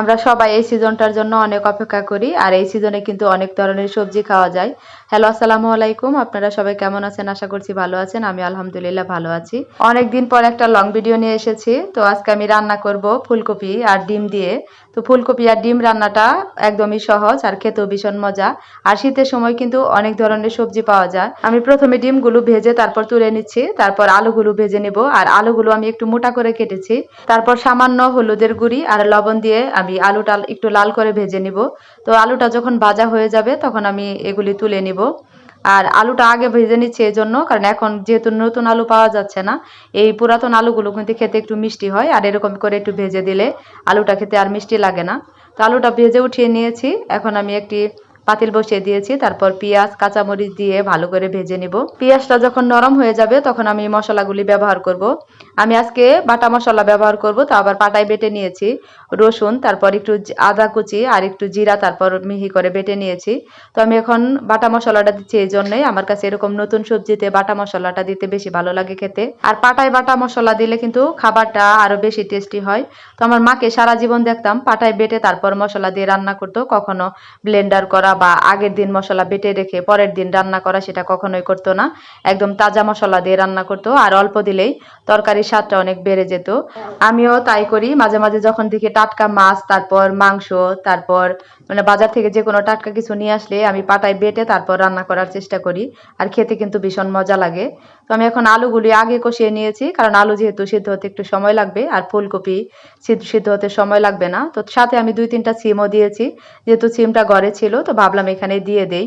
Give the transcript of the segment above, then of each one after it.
আমরা সবাই এই সিজনটার জন্য অনেক অপেক্ষা করি, আর এই সিজনে কিন্তু অনেক ধরনের সবজি খাওয়া যায়। হ্যালো, আসসালামু আলাইকুম। আপনারা সবাই কেমন আছেন? আশা করছি ভালো আছেন। আমি আলহামদুলিল্লাহ ভালো আছি। অনেক দিন পর একটা লং ভিডিও নিয়ে এসেছি। তো আজকে আমি রান্না করব ফুলকপি আর ডিম দিয়ে। তো ফুলকপি আর ডিম রান্নাটা একদমই সহজ আর খেতেও ভীষণ মজা। আর শীতের সময় কিন্তু অনেক ধরনের সবজি পাওয়া যায়। আমি প্রথমে ডিমগুলো ভেজে তারপর তুলে নিচ্ছি। তারপর আলুগুলো ভেজে নেব। আর আলুগুলো আমি একটু মোটা করে কেটেছি। তারপর সামান্য হলুদের গুঁড়ি আর লবণ দিয়ে আমি আলুটা একটু লাল করে ভেজে নিব। তো আলুটা যখন ভাজা হয়ে যাবে, তখন আমি এগুলি তুলে নিব। আর আলুটা আগে ভেজে নিচ্ছি এই জন্য কারণ এখন যেহেতু নতুন আলু পাওয়া যাচ্ছে না, এই পুরাতন আলুগুলো কিন্তু খেতে একটু মিষ্টি হয়, আর এরকম করে একটু ভেজে দিলে আলুটা খেতে আর মিষ্টি লাগে না। তো আলুটা ভেজে উঠিয়ে নিয়েছি, এখন আমি একটি পাতিল বসিয়ে দিয়েছি, তারপর পেঁয়াজ, কাঁচামরিচ দিয়ে ভালো করে ভেজে নিব। পেঁয়াজটা যখন নরম হয়ে যাবে, তখন আমি মশলাগুলি ব্যবহার করব। আমি আজকে বাটা মশলা ব্যবহার করব, তা আবার পাটায় বেটে নিয়েছি। রসুন, তারপর একটু আদা কুচি আর একটু জিরা, তারপর মিহি করে বেটে নিয়েছি। তো আমি এখন বাটা মশলাটা দিচ্ছি এই জন্যই। আমার কাছে এরকম নতুন সবজিতে বাটা মশলাটা দিতে বেশি ভালো লাগে খেতে। আর পাটায় বাটা মশলা দিলে কিন্তু খাবারটা আরও বেশি টেস্টি হয়। তো আমার মাকে সারা জীবন দেখতাম পাটায় বেটে তারপর মশলা দিয়ে রান্না করতো। কখনো ব্লেন্ডার করা বা আগের দিন মশলা বেটে রেখে পরের দিন রান্না করা সেটা কখনোই করতো না। একদম তাজা মশলা দিয়ে রান্না করতো। আর অল্প দিলেই তরকারির স্বাদটা অনেক বেড়ে যেত। আমিও তাই করি। মাঝে মাঝে যখন দেখি টাটকা মাছ, তারপর মাংস, তারপর মানে বাজার থেকে যে কোনো টাটকা কিছু নিয়ে আসলে আমি পাটায় বেটে তারপর রান্না করার চেষ্টা করি। আর খেতে কিন্তু ভীষণ মজা লাগে। তো আমি এখন আলুগুলি আগে কষিয়ে নিয়েছি, কারণ আলু যেহেতু সিদ্ধ হতে একটু সময় লাগবে আর ফুলকপি সিদ্ধ হতে সময় লাগবে না। তো সাথে আমি দুই তিনটা সিমও দিয়েছি। যেহেতু সিমটা ঘরে ছিল, তো ভাবলাম এখানে দিয়ে দেই।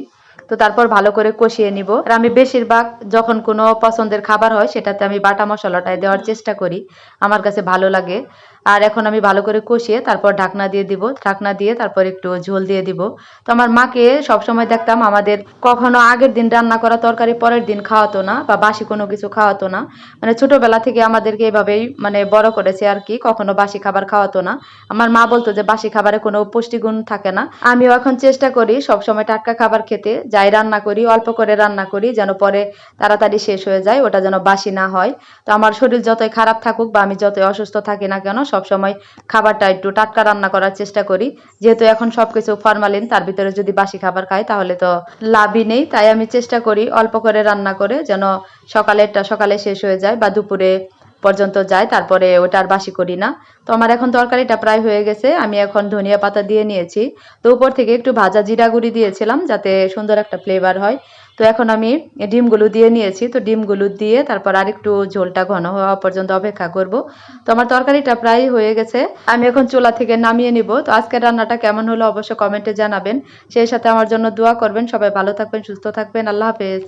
তো তারপর ভালো করে কষিয়ে নিব। আর আমি বেশিরভাগ যখন কোনো পছন্দের খাবার হয়, সেটাতে আমি বাটা মশলাটাই দেওয়ার চেষ্টা করি। আমার কাছে ভালো লাগে। আর এখন আমি ভালো করে কষিয়ে তারপর ঢাকনা দিয়ে দিব। ঢাকনা দিয়ে তারপর একটু ঝোল দিয়ে দিব। তো আমার মাকে সবসময় দেখতাম আমাদের কখনো আগের দিন রান্না করা তরকারি পরের দিন খাওয়াতো না বা বাসি কোনো কিছু খাওয়াতো না। মানে ছোটবেলা থেকে আমাদেরকে এভাবেই মানে বড় করেছে আর কি, কখনো বাসি খাবার খাওয়াতো না। আমার মা বলতো যে, বাসি খাবারে কোনো পুষ্টিগুণ থাকে না। আমিও এখন চেষ্টা করি সবসময় টাটকা খাবার খেতে যাই রান্না করি, অল্প করে রান্না করি যেন পরে তাড়াতাড়ি শেষ হয়ে যায়, ওটা যেন বাসি না হয়। তো আমার শরীর যতই খারাপ থাকুক বা আমি যতই অসুস্থ থাকি না কেন, সবসময় খাবারটা একটু টাটকা রান্না করার চেষ্টা করি। যেহেতু এখন সবকিছু ফরমালিন, তার ভিতরে যদি বাসি খাবার খাই তাহলে তো লাভই নেই। তাই আমি চেষ্টা করি অল্প করে রান্না করে যেন সকালেরটা সকালে শেষ হয়ে যায় বা দুপুরে পর্যন্ত যায়, তারপরে ওটা আর বাসি করি না। তো আমার এখন তরকারিটা প্রায় হয়ে গেছে, আমি এখন ধনিয়া পাতা দিয়ে নিয়েছি। তো উপর থেকে একটু ভাজা জিরা গুঁড়ি দিয়েছিলাম যাতে সুন্দর একটা ফ্লেভার হয়। তো এখন আমি ডিমগুলো দিয়ে নিয়েছি, তো ডিমগুলো দিয়ে তারপর আরেকটু ঝোলটা ঘন হওয়া পর্যন্ত অপেক্ষা করব। তো আমার তরকারিটা প্রায় হয়ে গেছে, আমি এখন চুলা থেকে নামিয়ে নিব। তো আজকের রান্নাটা কেমন হলো অবশ্যই কমেন্টে জানাবেন। সেই সাথে আমার জন্য দোয়া করবেন, সবাই ভালো থাকবেন, সুস্থ থাকবেন, আল্লাহ হাফেজ।